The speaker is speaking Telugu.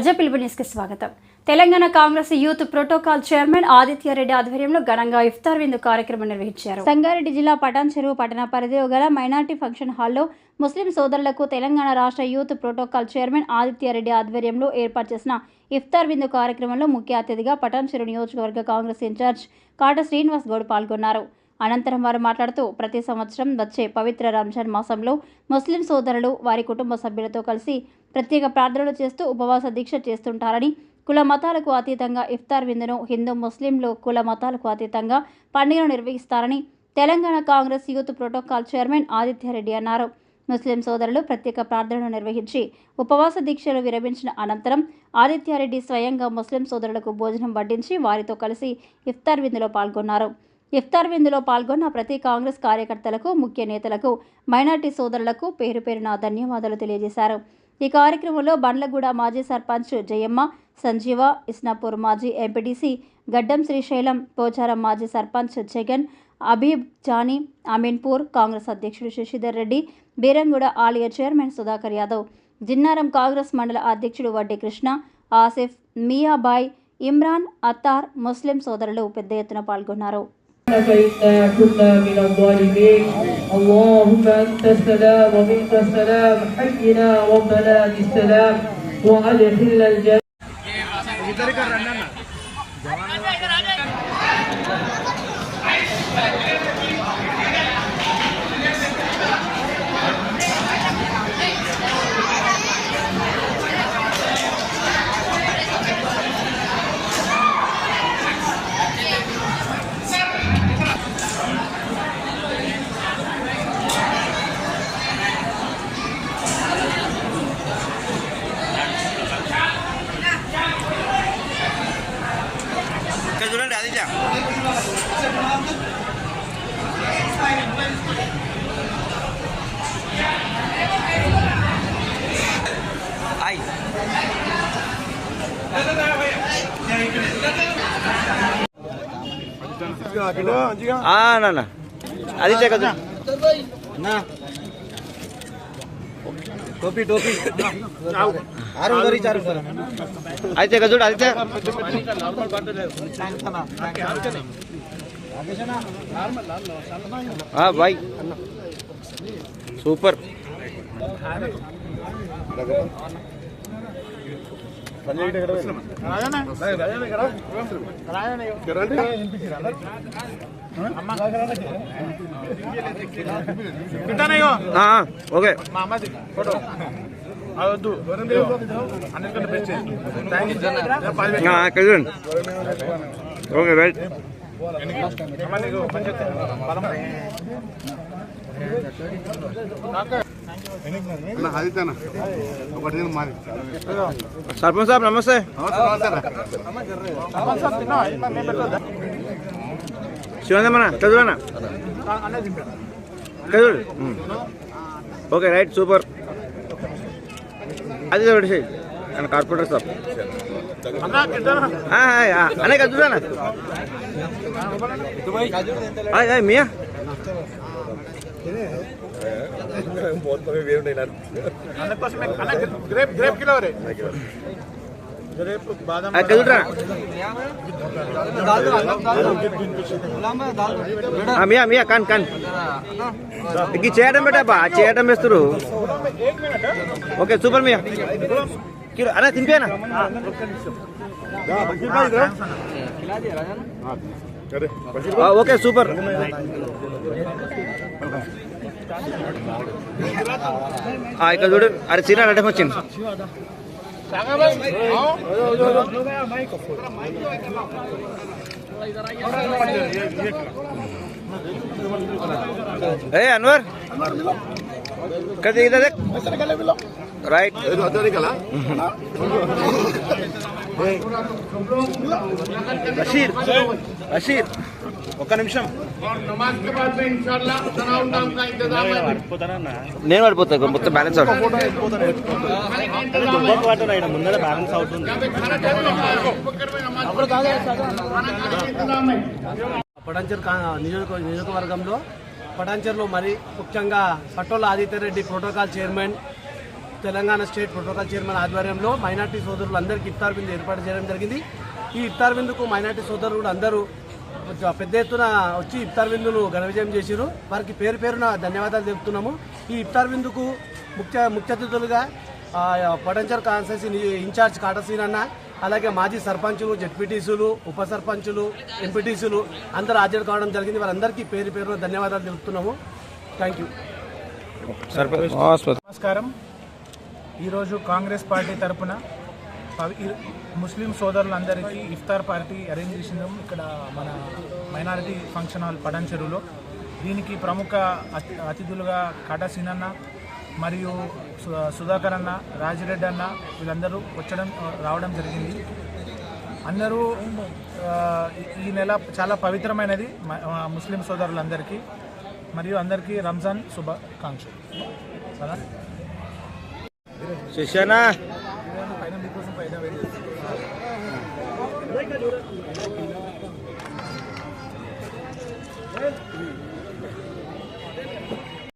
ప్రజా పిలుపు న్యూస్కి స్వాగతం. Telangana Congress youth protocol chairman Aditya Reddy ఆధ్వర్యంలో ఘనంగా ఇఫ్తార్ విందు కార్యక్రమం నిర్వహించారు. సంగారెడ్డి జిల్లా పటాన్ చెరువు పట్టణ పరిధిలో గల మైనార్టీ ఫంక్షన్ హాల్లో ముస్లిం సోదరులకు తెలంగాణ రాష్ట్ర యూత్ ప్రోటోకాల్ చైర్మన్ ఆదిత్యారెడ్డి ఆధ్వర్యంలో ఏర్పాటు చేసిన ఇఫ్తార్ విందు కార్యక్రమంలో ముఖ్య అతిథిగా పటాన్ చెరువు నియోజకవర్గ కాంగ్రెస్ ఇన్ఛార్జ్ కాట శ్రీనివాస్ గౌడ్ పాల్గొన్నారు. అనంతరం వారు మాట్లాడుతూ ప్రతి సంవత్సరం వచ్చే పవిత్ర రంజాన్ మాసంలో ముస్లిం సోదరులు వారి కుటుంబ సభ్యులతో కలిసి ప్రత్యేక ప్రార్థనలు చేస్తూ ఉపవాస దీక్ష చేస్తుంటారని కుల మతాలకు అతీతంగా ఇఫ్తార్ విందును హిందూ ముస్లింలు కుల మతాలకు అతీతంగా పండుగను నిర్వహిస్తారని Telangana Congress youth protocol chairman Aditya Reddy అన్నారు. ముస్లిం సోదరులు ప్రత్యేక ప్రార్థనలు నిర్వహించి ఉపవాస దీక్షలు విరమించిన అనంతరం ఆదిత్యారెడ్డి స్వయంగా ముస్లిం సోదరులకు భోజనం వడ్డించి వారితో కలిసి ఇఫ్తార్ విందులో పాల్గొన్నారు. ఇఫ్తార్ విందులో పాల్గొన్న ప్రతి కాంగ్రెస్ కార్యకర్తలకు ముఖ్య నేతలకు మైనార్టీ సోదరులకు పేరు పేరున ధన్యవాదాలు తెలియజేశారు. ఈ కార్యక్రమంలో బండ్లగూడ మాజీ సర్పంచ్ జయమ్మ సంజీవ ఇస్నాపూర్ మాజీ ఎంపీటీసీ గడ్డం శ్రీశైలం పోచారం మాజీ సర్పంచ్ జగన్ అబీబ్ జానీ అమీన్పూర్ కాంగ్రెస్ అధ్యక్షుడు శశిధర్ రెడ్డి బీరంగూడ ఆలయ చైర్మన్ సుధాకర్ యాదవ్ జిన్నారం కాంగ్రెస్ మండల అధ్యక్షుడు వడ్డీ కృష్ణ ఆసిఫ్ మియాబాయ్ ఇమ్రాన్ అత్తార్ ముస్లిం సోదరులు పెద్ద ఎత్తున పాల్గొన్నారు. فإنا كنا من الظالمين. اللهم أنت السلام ومنك السلام. حينا ربنا بالسلام وأدخلنا الجنة. तो हाँ हाँ। ना ना। आदि चेक कर टोपी टोपी। चारों दरी चारों दरी आदि चेक कर आदि चेक हाँ भाई। सुपर। ఆ, ఆ, ఓకే. ఆ, ఇక్కడ చూడండి. ఓకే రైట్ ఆదిత్యన సర్పంచ్ సాబ్ నమస్తే. శివందమ్మన చూడు ఉమ్. Okay right super. అది చూడండి చెయ్యి ఆయన కార్పొరేటర్ సాబ్ ఆ, ఆ, ఆ, అనే కదా చూడనా ఆయ్, ఆయ్, మియా ग्रेप ग्रेप किलो रे ఆ, ఇక్కడ చూడరా ఆ, మియా మియా కాన్ కాన్ ఇంక చేయడం బేటా చేయడం వేస్తారు ఓకే సూపర్ మియా కిలో అన్న తినిపోయానా? Okay super. ఇక్కడ చూడు అరే చీర అడ్డం వచ్చింది. ఏ అన్వర్? కది ఇదే రైట్ బషీర్ బషీర్ ఒక్క నిమిషం. నేను పడిపోతా మొత్తం బ్యాలెన్స్ అవుట్ ముందర బ్యాలెన్స్ అవుతుంది పటాన్చర్ కా- నియోజక నియోజకవర్గంలో పటాన్చర్లో మరి ముఖ్యంగా Pattola Aditya Reddy protocol chairman Telangana state protocol chairman ఆధ్వర్యంలో మైనార్టీ సోదరులందరికీ ఇఫ్తార్ విందు ఏర్పాటు చేయడం జరిగింది. ఈ ఇఫ్తార్ విందుకు మైనార్టీ సోదరులు అందరూ పెద్ద ఎత్తున వచ్చి ఇఫ్తార్ విందులు ఘన విజయం చేసిరు వారికి పేరు పేరున ధన్యవాదాలు తెలుపుతున్నాము. ఈ ఇఫ్తార్ విందుకు ముఖ్య ముఖ్య అతిథులుగా ఆ, పడంచర్ కాన్సెన్సీ ఇన్ఛార్జ్ కాటసీన్ అన్న అలాగే మాజీ సర్పంచులు జడ్పీటీసులు ఉప సర్పంచులు ఎంపీటీసులు అందరూ హాజరు కావడం జరిగింది. వారందరికీ పేరు పేరున ధన్యవాదాలు తెలుపుతున్నాము. Thank you. నమస్కారం. ఈరోజు కాంగ్రెస్ పార్టీ తరపున పవి- ముస్లిం సోదరులందరికీ ఇఫ్తార్ పార్టీ అరేంజ్ చేసినాం ఇక్కడ మన మైనారిటీ ఫంక్షన్ హాల్ పడంచెరులో దీనికి ప్రముఖ అతి- అతిథులుగా కాటా సీనన్న మరియు సు- సుధాకర్ అన్న రాజిరెడ్డి అన్న వీళ్ళందరూ వచ్చడం రావడం జరిగింది. అందరూ ఈ- నెల చాలా పవిత్రమైనది ముస్లిం సోదరులందరికీ. మరియు అందరికీ రంజాన్ శుభాకాంక్షలు. సరే Di 呢